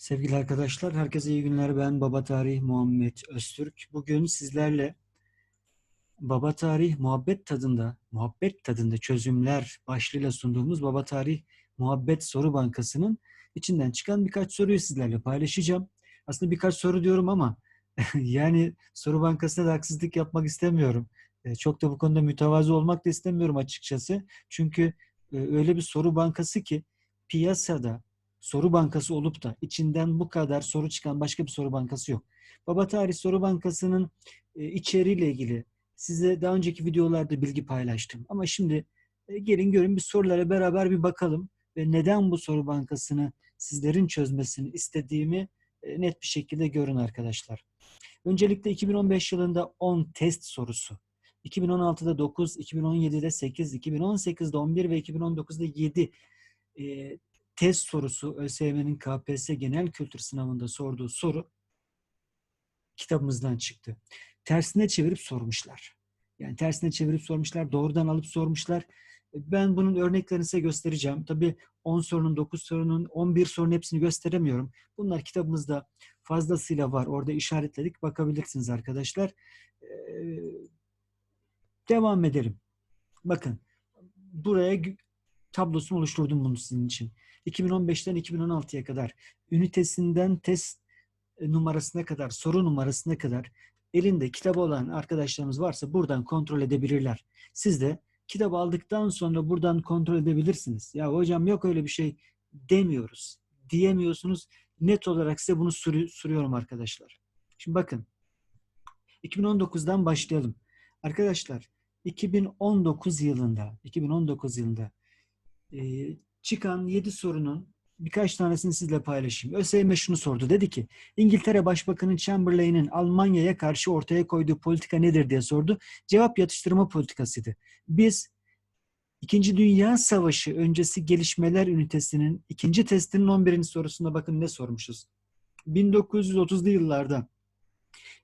Sevgili arkadaşlar, herkese iyi günler. Ben Baba Tarih Muhammed Öztürk. Bugün sizlerle Baba Tarih Muhabbet Tadında, Muhabbet Tadında Çözümler başlığıyla sunduğumuz Baba Tarih Muhabbet Soru Bankası'nın içinden çıkan birkaç soruyu sizlerle paylaşacağım. Aslında birkaç soru diyorum ama yani soru bankasına da haksızlık yapmak istemiyorum. E, Çok da bu konuda mütevazı olmak da istemiyorum açıkçası. Çünkü e, öyle bir soru bankası ki piyasada soru bankası olup da içinden bu kadar soru çıkan başka bir soru bankası yok. Baba Tarih Soru Bankası'nın e, içeriğiyle ilgili size daha önceki videolarda bilgi paylaştım. Ama şimdi e, gelin görün bir sorulara beraber bir bakalım ve neden bu soru bankasını sizlerin çözmesini istediğimi e, net bir şekilde görün arkadaşlar. Öncelikle 2015 yılında 10 test sorusu, 2016'da 9, 2017'de 8, 2018'de 11 ve 2019'da 7 e, test sorusu ÖSYM'nin KPSS genel kültür sınavında sorduğu soru kitabımızdan çıktı. Tersine çevirip sormuşlar. Yani tersine çevirip sormuşlar, doğrudan alıp sormuşlar. Ben bunun örneklerini size göstereceğim. Tabii 10 sorunun, 9 sorunun, 11 sorunun hepsini gösteremiyorum. Bunlar kitabımızda fazlasıyla var. Orada işaretledik. Bakabilirsiniz arkadaşlar. Ee, devam edelim. Bakın. Buraya tablosunu oluşturdum bunu sizin için. 2015'ten 2016'ya kadar ünitesinden test e, numarasına kadar, soru numarasına kadar elinde kitabı olan arkadaşlarımız varsa buradan kontrol edebilirler. Siz de kitabı aldıktan sonra buradan kontrol edebilirsiniz. Ya hocam yok öyle bir şey demiyoruz. Diyemiyorsunuz. Net olarak size bunu sürü- sürüyorum arkadaşlar. Şimdi bakın. 2019'dan başlayalım. Arkadaşlar 2019 yılında 2019 yılında e, çıkan 7 sorunun birkaç tanesini sizle paylaşayım. ÖSYM şunu sordu. Dedi ki İngiltere Başbakanı Chamberlain'in Almanya'ya karşı ortaya koyduğu politika nedir diye sordu. Cevap yatıştırma politikasıydı. Biz İkinci Dünya Savaşı öncesi gelişmeler ünitesinin ikinci testinin 11. sorusunda bakın ne sormuşuz. 1930'lu yıllarda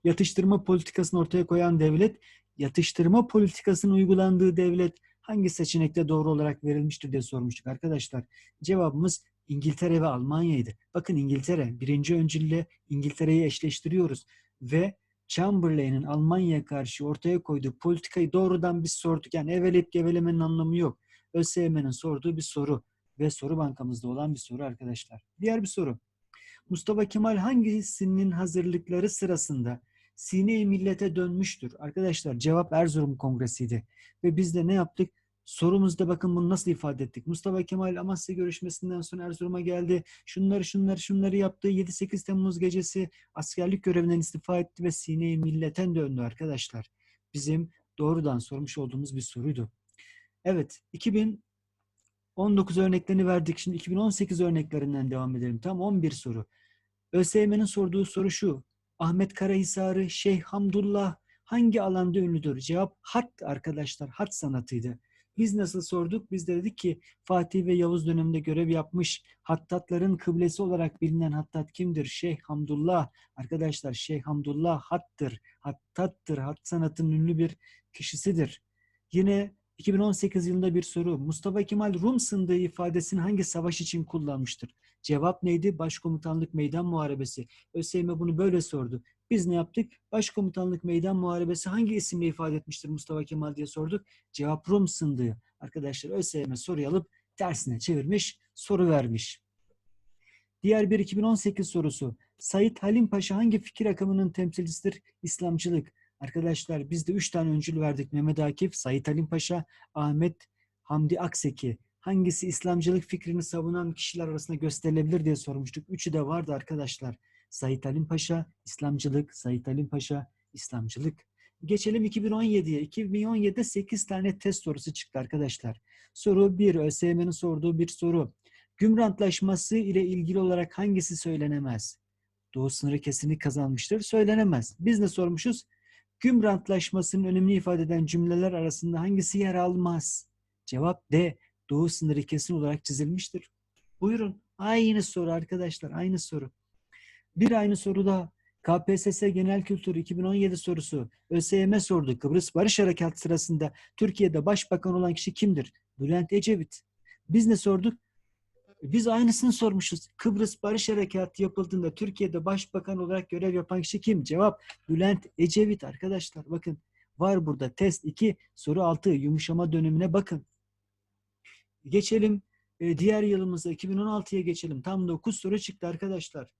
yatıştırma politikasını ortaya koyan devlet, yatıştırma politikasının uygulandığı devlet hangi seçenekte doğru olarak verilmiştir diye sormuştuk arkadaşlar. Cevabımız İngiltere ve Almanya'ydı. Bakın İngiltere, birinci öncülle İngiltere'yi eşleştiriyoruz ve Chamberlain'in Almanya'ya karşı ortaya koyduğu politikayı doğrudan biz sorduk. Yani eveleyip gevelemenin anlamı yok. ÖSYM'nin sorduğu bir soru ve soru bankamızda olan bir soru arkadaşlar. Diğer bir soru. Mustafa Kemal hangisinin hazırlıkları sırasında Sine-i Millet'e dönmüştür? Arkadaşlar cevap Erzurum Kongresi'ydi. Ve biz de ne yaptık? Sorumuzda bakın bunu nasıl ifade ettik. Mustafa Kemal Amasya görüşmesinden sonra Erzurum'a geldi. Şunları şunları şunları yaptı. 7-8 Temmuz gecesi askerlik görevinden istifa etti ve Sine-i Millet'e döndü arkadaşlar. Bizim doğrudan sormuş olduğumuz bir soruydu. Evet 2019 örneklerini verdik. Şimdi 2018 örneklerinden devam edelim. Tam 11 soru. ÖSYM'nin sorduğu soru şu. Ahmet Karahisarı, Şeyh Hamdullah hangi alanda ünlüdür? Cevap hat arkadaşlar. Hat sanatıydı. Biz nasıl sorduk? Biz de dedik ki Fatih ve Yavuz döneminde görev yapmış hattatların kıblesi olarak bilinen hattat kimdir? Şeyh Hamdullah. Arkadaşlar Şeyh Hamdullah hattır, hattattır, hat sanatının ünlü bir kişisidir. Yine 2018 yılında bir soru. Mustafa Kemal Rum sındığı ifadesini hangi savaş için kullanmıştır? Cevap neydi? Başkomutanlık Meydan Muharebesi. ÖSYM bunu böyle sordu. Biz ne yaptık? Başkomutanlık Meydan Muharebesi hangi isimle ifade etmiştir Mustafa Kemal diye sorduk. Cevap Rum sındığı. Arkadaşlar ÖSYM soruyu alıp tersine çevirmiş, soru vermiş. Diğer bir 2018 sorusu. Said Halim Paşa hangi fikir akımının temsilcisidir? İslamcılık. Arkadaşlar biz de üç tane öncül verdik. Mehmet Akif, Said Halim Paşa, Ahmet Hamdi Akseki. Hangisi İslamcılık fikrini savunan kişiler arasında gösterilebilir diye sormuştuk. Üçü de vardı arkadaşlar. Said Halim Paşa, İslamcılık, Said Halim Paşa, İslamcılık. Geçelim 2017'ye. 2017'de 8 tane test sorusu çıktı arkadaşlar. Soru 1, ÖSYM'nin sorduğu bir soru. Gümrü Antlaşması ile ilgili olarak hangisi söylenemez? Doğu sınırı kesinlik kazanmıştır. Söylenemez. Biz ne sormuşuz? Gümrü Antlaşması'nın önemini ifade eden cümleler arasında hangisi yer almaz? Cevap D. Doğu sınırı kesin olarak çizilmiştir. Buyurun. Aynı soru arkadaşlar. Aynı soru. Bir aynı soru daha. KPSS Genel Kültür 2017 sorusu. ÖSYM sordu. Kıbrıs Barış Harekatı sırasında Türkiye'de başbakan olan kişi kimdir? Bülent Ecevit. Biz ne sorduk? Biz aynısını sormuşuz. Kıbrıs Barış Harekatı yapıldığında Türkiye'de başbakan olarak görev yapan kişi kim? Cevap Bülent Ecevit arkadaşlar. Bakın var burada test 2 soru 6 yumuşama dönemine bakın. Geçelim e, diğer yılımıza 2016'ya geçelim. Tam 9 soru çıktı arkadaşlar.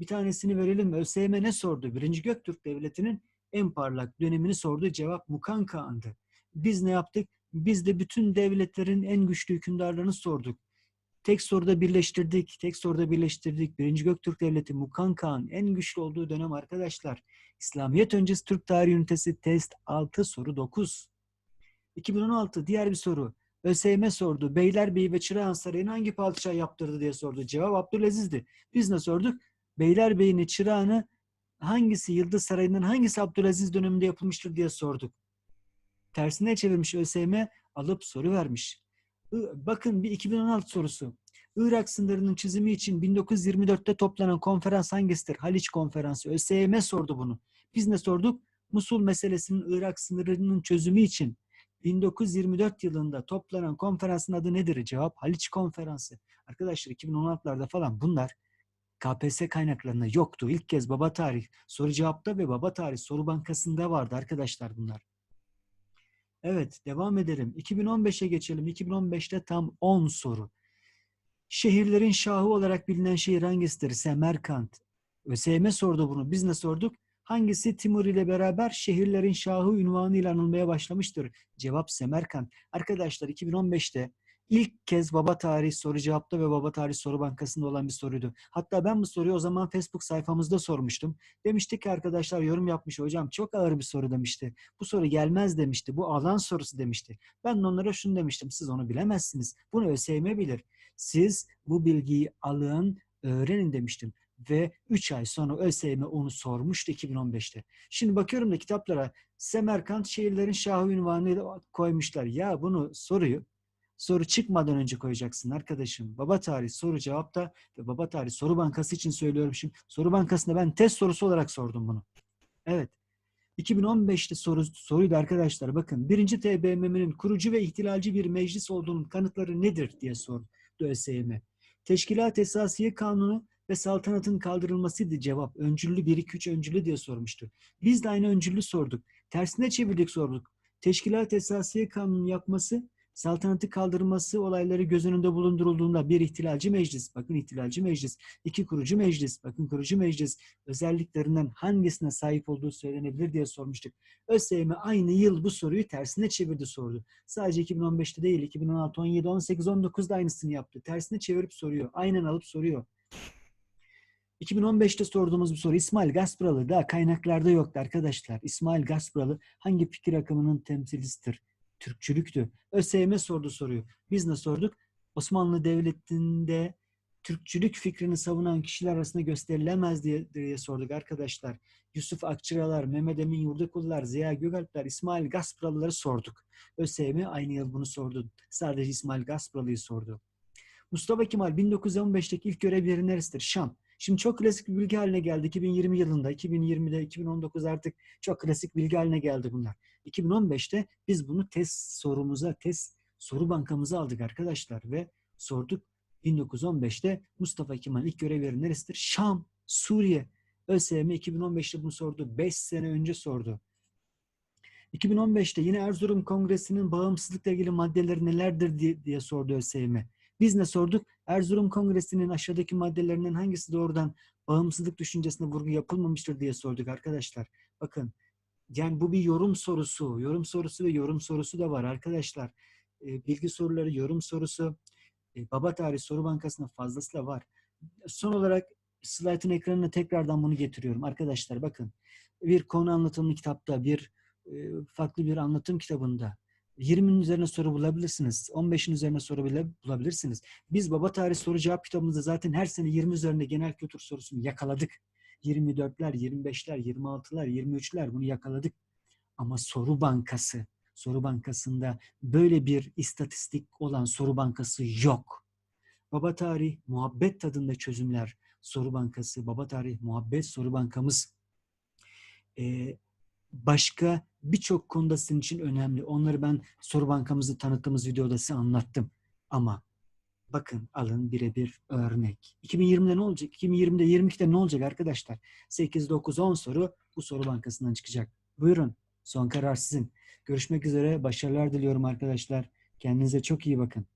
Bir tanesini verelim. ÖSYM ne sordu? Birinci Göktürk Devleti'nin en parlak dönemini sordu. Cevap Mukan Kağan'dı. Biz ne yaptık? Biz de bütün devletlerin en güçlü hükümdarlarını sorduk. Tek soruda birleştirdik. Tek soruda birleştirdik. Birinci Göktürk Devleti Mukan Kağan en güçlü olduğu dönem arkadaşlar. İslamiyet öncesi Türk tarihi ünitesi test 6 soru 9. 2016 diğer bir soru. ÖSYM sordu. Beylerbeyi ve Çırağan Sarayı'nı hangi padişah yaptırdı diye sordu. Cevap Abdülaziz'di. Biz ne sorduk? Beylerbeyi'ni, Çırağan'ı hangisi Yıldız Sarayı'nın hangisi Abdülaziz döneminde yapılmıştır diye sorduk. Tersine çevirmiş ÖSYM alıp soru vermiş. Bakın bir 2016 sorusu. Irak sınırının çizimi için 1924'te toplanan konferans hangisidir? Haliç Konferansı. ÖSYM sordu bunu. Biz ne sorduk? Musul meselesinin Irak sınırının çözümü için 1924 yılında toplanan konferansın adı nedir? Cevap Haliç Konferansı. Arkadaşlar 2016'larda falan bunlar KPSS kaynaklarında yoktu. İlk kez baba tarih soru cevapta ve baba tarih soru bankasında vardı arkadaşlar bunlar. Evet devam edelim. 2015'e geçelim. 2015'te tam 10 soru. Şehirlerin şahı olarak bilinen şehir hangisidir? Semerkant. ÖSYM sordu bunu. Biz ne sorduk? Hangisi Timur ile beraber şehirlerin şahı ünvanıyla anılmaya başlamıştır? Cevap Semerkant. Arkadaşlar 2015'te ilk kez baba tarihi soru cevapta ve baba tarihi soru bankasında olan bir soruydu. Hatta ben bu soruyu o zaman Facebook sayfamızda sormuştum. Demiştik ki arkadaşlar yorum yapmış hocam çok ağır bir soru demişti. Bu soru gelmez demişti. Bu alan sorusu demişti. Ben de onlara şunu demiştim. Siz onu bilemezsiniz. Bunu ÖSYM bilir. Siz bu bilgiyi alın, öğrenin demiştim. Ve 3 ay sonra ÖSYM onu sormuştu 2015'te. Şimdi bakıyorum da kitaplara Semerkant şehirlerin şahı ünvanı koymuşlar. Ya bunu soruyu soru çıkmadan önce koyacaksın arkadaşım. Baba tarih soru cevapta ve baba tarih soru bankası için söylüyorum şimdi. Soru bankasında ben test sorusu olarak sordum bunu. Evet. 2015'te soru, soruydu arkadaşlar. Bakın birinci TBMM'nin kurucu ve ihtilalci bir meclis olduğunun kanıtları nedir diye sordu ÖSYM. Teşkilat Esasiye Kanunu ve saltanatın kaldırılmasıydı cevap. Öncüllü 1-2-3 öncüllü diye sormuştu. Biz de aynı öncüllü sorduk. Tersine çevirdik sorduk. Teşkilat Esasiye Kanunu yapması saltanatı kaldırması olayları göz önünde bulundurulduğunda bir ihtilalci meclis, bakın ihtilalci meclis, iki kurucu meclis, bakın kurucu meclis özelliklerinden hangisine sahip olduğu söylenebilir diye sormuştuk. ÖSYM aynı yıl bu soruyu tersine çevirdi sordu. Sadece 2015'te değil, 2016, 17, 18, 19'da aynısını yaptı. Tersine çevirip soruyor. Aynen alıp soruyor. 2015'te sorduğumuz bir soru. İsmail Gaspralı da kaynaklarda yoktu arkadaşlar. İsmail Gaspralı hangi fikir akımının temsilcisidir? Türkçülüktü. ÖSYM sordu soruyu. Biz ne sorduk? Osmanlı Devleti'nde Türkçülük fikrini savunan kişiler arasında gösterilemez diye, diye sorduk arkadaşlar. Yusuf Akçıralar, Mehmet Emin Yurdakullar, Ziya Gökalpler, İsmail Gaspralıları sorduk. ÖSYM aynı yıl bunu sordu. Sadece İsmail Gaspralı'yı sordu. Mustafa Kemal 1915'teki ilk görev yeri neresidir? Şam. Şimdi çok klasik bir bilgi haline geldi. 2020 yılında, 2020'de, 2019 artık çok klasik bilgi haline geldi bunlar. 2015'te biz bunu test sorumuza, test soru bankamıza aldık arkadaşlar ve sorduk. 1915'te Mustafa Kemal ilk görev yeri neresidir? Şam, Suriye. ÖSYM 2015'te bunu sordu. 5 sene önce sordu. 2015'te yine Erzurum Kongresi'nin bağımsızlıkla ilgili maddeleri nelerdir diye, diye sordu ÖSYM. Biz ne sorduk? Erzurum Kongresi'nin aşağıdaki maddelerinden hangisi doğrudan bağımsızlık düşüncesine vurgu yapılmamıştır diye sorduk arkadaşlar. Bakın yani bu bir yorum sorusu. Yorum sorusu ve yorum sorusu da var arkadaşlar. Bilgi soruları, yorum sorusu, Baba Tarih Soru Bankası'nda fazlasıyla var. Son olarak slaytın ekranına tekrardan bunu getiriyorum. Arkadaşlar bakın bir konu anlatımlı kitapta, bir farklı bir anlatım kitabında 20'nin üzerine soru bulabilirsiniz. 15'in üzerine soru bile bulabilirsiniz. Biz Baba Tarih Soru Cevap kitabımızda zaten her sene 20 üzerinde genel kültür sorusunu yakaladık. 24'ler, 25'ler, 26'lar, 23'ler bunu yakaladık. Ama soru bankası, soru bankasında böyle bir istatistik olan soru bankası yok. Baba Tarih Muhabbet Tadında Çözümler Soru Bankası, Baba Tarih Muhabbet Soru Bankamız ee, başka birçok konuda sizin için önemli. Onları ben soru bankamızı tanıttığımız videoda size anlattım. Ama Bakın alın birebir örnek. 2020'de ne olacak? 2020'de 22'de ne olacak arkadaşlar? 8, 9, 10 soru bu soru bankasından çıkacak. Buyurun. Son karar sizin. Görüşmek üzere. Başarılar diliyorum arkadaşlar. Kendinize çok iyi bakın.